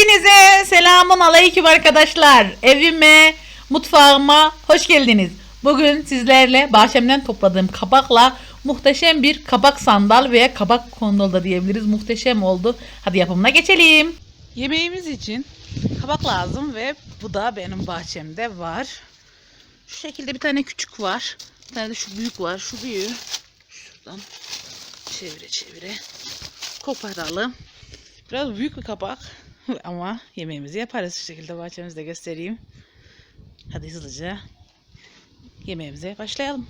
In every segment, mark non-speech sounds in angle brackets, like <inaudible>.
Hepinize selamun aleyküm arkadaşlar. Evime, mutfağıma hoş geldiniz. Bugün sizlerle bahçemden topladığım kabakla muhteşem bir kabak sandal veya kabak kondol da diyebiliriz. Muhteşem oldu. Hadi yapımına geçelim. Yemeğimiz için kabak lazım ve bu da benim bahçemde var. Şu şekilde bir tane küçük var. Bir tane de şu büyük var. Şu büyüğü şuradan çevire çevire koparalım. Biraz büyük bir kabak <laughs> ama yemeğimizi yaparız şu şekilde bahçemizde göstereyim. Hadi hızlıca yemeğimize başlayalım.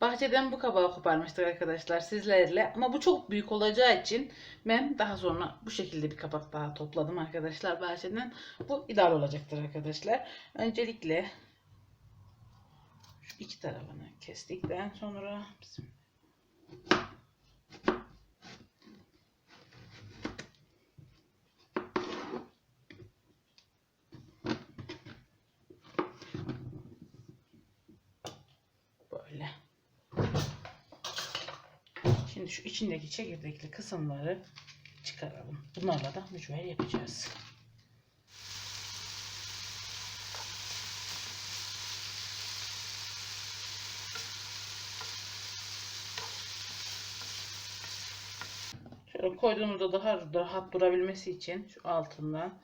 Bahçeden bu kabağı koparmıştık arkadaşlar sizlerle ama bu çok büyük olacağı için ben daha sonra bu şekilde bir kabak daha topladım arkadaşlar bahçeden. Bu ideal olacaktır arkadaşlar. Öncelikle şu iki tarafını kestikten sonra bizim Şimdi şu içindeki çekirdekli kısımları çıkaralım. Bunlarla da mücver yapacağız. Şöyle koyduğumuzda daha rahat durabilmesi için şu altından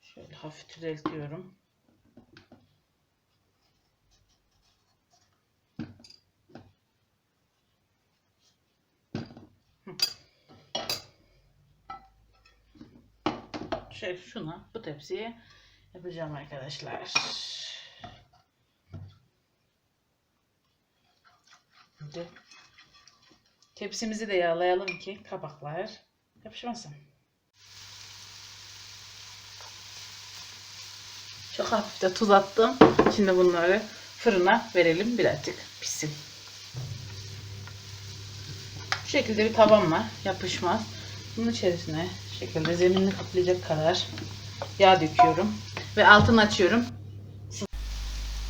şöyle hafif düzeltiyorum. Şöyle şuna bu tepsiye yapacağım arkadaşlar. Şimdi tepsimizi de yağlayalım ki kabaklar yapışmasın. Çok hafif de tuz attım. Şimdi bunları fırına verelim birazcık pişsin. Bu şekilde bir tavam var. Yapışmaz. Bunun içerisine şekilde zeminini kaplayacak kadar yağ döküyorum. Ve altını açıyorum.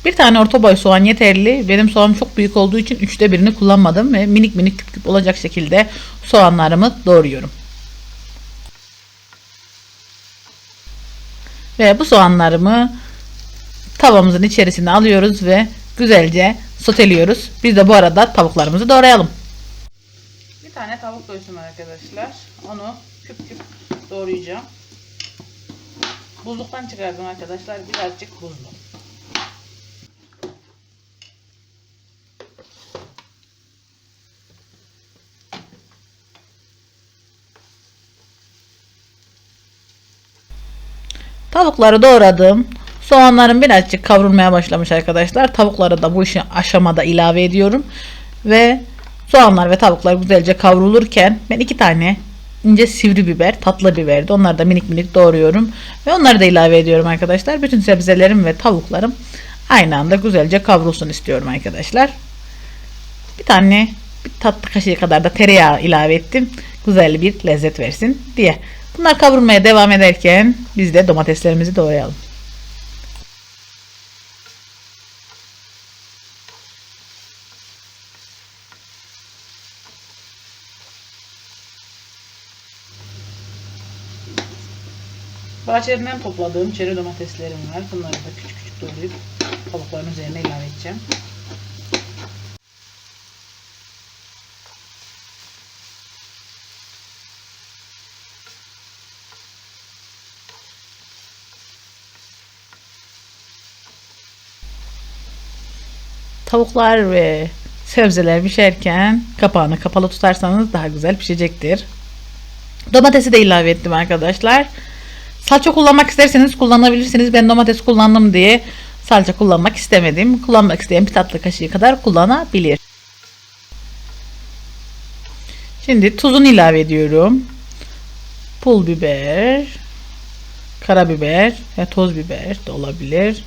Bir tane orta boy soğan yeterli. Benim soğanım çok büyük olduğu için üçte birini kullanmadım ve minik minik küp küp olacak şekilde soğanlarımı doğruyorum. Ve bu soğanlarımı tavamızın içerisine alıyoruz ve güzelce soteliyoruz. Biz de bu arada tavuklarımızı doğrayalım. Bir tane tavuk var arkadaşlar. Onu küp küp doğrayacağım. Buzluktan çıkardım arkadaşlar. Birazcık buzlu. Tavukları doğradım. Soğanlarım birazcık kavrulmaya başlamış arkadaşlar. Tavukları da bu işin aşamada ilave ediyorum. Ve soğanlar ve tavuklar güzelce kavrulurken ben iki tane ince sivri biber, tatlı biberdi. Onları da minik minik doğruyorum. Ve onları da ilave ediyorum arkadaşlar. Bütün sebzelerim ve tavuklarım aynı anda güzelce kavrulsun istiyorum arkadaşlar. Bir tane bir tatlı kaşığı kadar da tereyağı ilave ettim. Güzel bir lezzet versin diye. Bunlar kavrulmaya devam ederken biz de domateslerimizi doğrayalım. Bahçemden topladığım çeri domateslerim var. Bunları da küçük küçük doğrayıp tavukların üzerine ilave edeceğim. Tavuklar ve sebzeler pişerken kapağını kapalı tutarsanız daha güzel pişecektir. Domatesi de ilave ettim arkadaşlar. Salça kullanmak isterseniz kullanabilirsiniz. Ben domates kullandım diye salça kullanmak istemedim. Kullanmak isteyen bir tatlı kaşığı kadar kullanabilir. Şimdi tuzunu ilave ediyorum. Pul biber, karabiber ve toz biber de olabilir.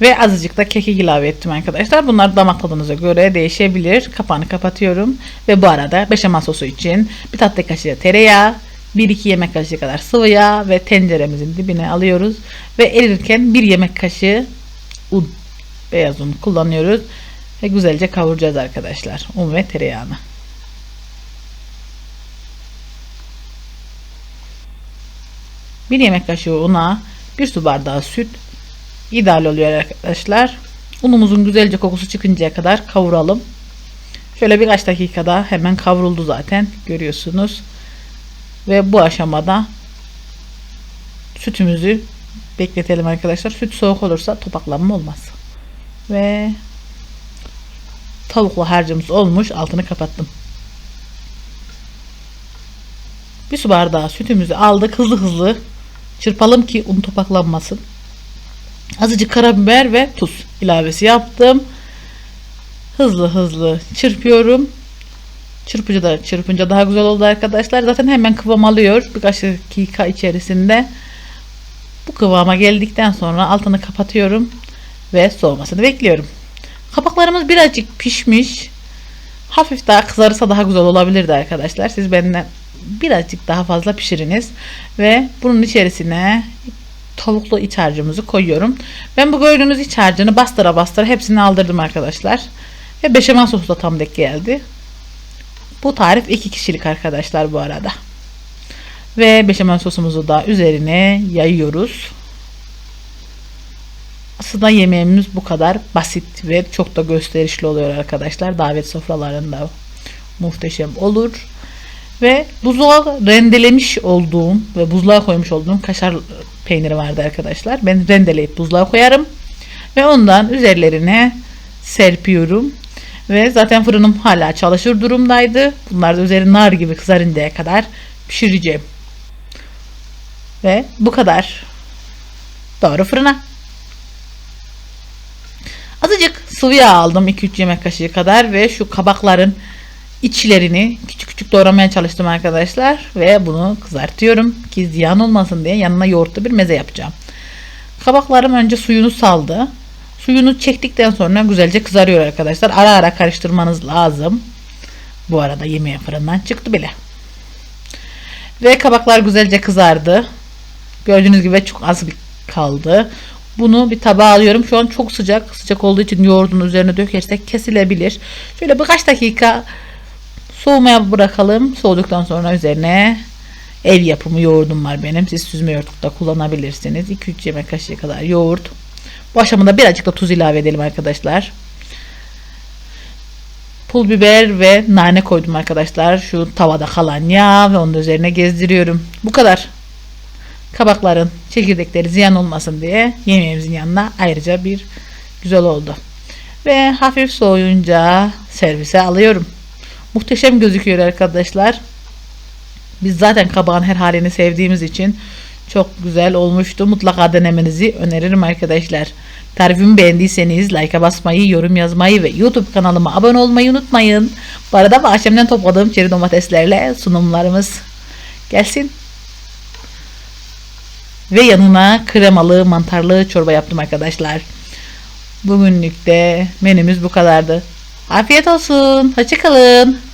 Ve azıcık da kekik ilave ettim arkadaşlar. Bunlar damak tadınıza göre değişebilir. Kapağını kapatıyorum. Ve bu arada beşamel sosu için bir tatlı kaşığı tereyağı, 1-2 yemek kaşığı kadar sıvı yağ ve tenceremizin dibine alıyoruz. Ve erirken 1 yemek kaşığı un, beyaz un kullanıyoruz. Ve güzelce kavuracağız arkadaşlar. Un ve tereyağını. bir yemek kaşığı una, bir su bardağı süt ideal oluyor arkadaşlar. Unumuzun güzelce kokusu çıkıncaya kadar kavuralım. Şöyle birkaç dakikada hemen kavruldu zaten görüyorsunuz. Ve bu aşamada sütümüzü bekletelim arkadaşlar. Süt soğuk olursa topaklanma olmaz. Ve tavuklu harcımız olmuş. Altını kapattım. Bir su bardağı sütümüzü aldık. Hızlı hızlı çırpalım ki un topaklanmasın. Azıcık karabiber ve tuz ilavesi yaptım. Hızlı hızlı çırpıyorum. Çırpıcı da çırpınca daha güzel oldu arkadaşlar. Zaten hemen kıvam alıyor. Birkaç dakika içerisinde. Bu kıvama geldikten sonra altını kapatıyorum ve soğumasını bekliyorum. Kabaklarımız birazcık pişmiş. Hafif daha kızarırsa daha güzel olabilirdi arkadaşlar. Siz benden birazcık daha fazla pişiriniz ve bunun içerisine tavuklu iç harcımızı koyuyorum. Ben bu gördüğünüz iç harcını bastıra bastıra hepsini aldırdım arkadaşlar. Ve beşamel sosu da tam denk geldi. Bu tarif iki kişilik arkadaşlar bu arada. Ve beşamel sosumuzu da üzerine yayıyoruz. Aslında yemeğimiz bu kadar basit ve çok da gösterişli oluyor arkadaşlar. Davet sofralarında muhteşem olur. Ve buzluğa rendelemiş olduğum ve buzluğa koymuş olduğum kaşar peyniri vardı arkadaşlar. Ben rendeleyip buzluğa koyarım. Ve ondan üzerlerine serpiyorum. Ve zaten fırınım hala çalışır durumdaydı. Bunlar da üzeri nar gibi kızarıncaya kadar pişireceğim. Ve bu kadar. Doğru fırına. Azıcık sıvı yağ aldım 2-3 yemek kaşığı kadar ve şu kabakların içlerini küçük küçük doğramaya çalıştım arkadaşlar ve bunu kızartıyorum ki ziyan olmasın diye yanına yoğurtlu bir meze yapacağım. Kabaklarım önce suyunu saldı. Suyunu çektikten sonra güzelce kızarıyor arkadaşlar. Ara ara karıştırmanız lazım. Bu arada yemeğin fırından çıktı bile. Ve kabaklar güzelce kızardı. Gördüğünüz gibi çok az bir kaldı. Bunu bir tabağa alıyorum. Şu an çok sıcak. Sıcak olduğu için yoğurdun üzerine dökersek kesilebilir. Şöyle birkaç dakika soğumaya bırakalım. Soğuduktan sonra üzerine ev yapımı yoğurdum var benim. Siz süzme yoğurt da kullanabilirsiniz. 2-3 yemek kaşığı kadar yoğurt. Bu aşamada birazcık da tuz ilave edelim arkadaşlar. Pul biber ve nane koydum arkadaşlar. Şu tavada kalan yağ ve onun üzerine gezdiriyorum. Bu kadar. Kabakların çekirdekleri ziyan olmasın diye yemeğimizin yanına ayrıca bir güzel oldu. Ve hafif soğuyunca servise alıyorum. Muhteşem gözüküyor arkadaşlar. Biz zaten kabağın her halini sevdiğimiz için çok güzel olmuştu. Mutlaka denemenizi öneririm arkadaşlar. Tarifimi beğendiyseniz like'a basmayı, yorum yazmayı ve YouTube kanalıma abone olmayı unutmayın. Bu arada bahçemden topladığım çeri domateslerle sunumlarımız gelsin. Ve yanına kremalı, mantarlı çorba yaptım arkadaşlar. Bugünlük de menümüz bu kadardı. Afiyet olsun. Hoşçakalın.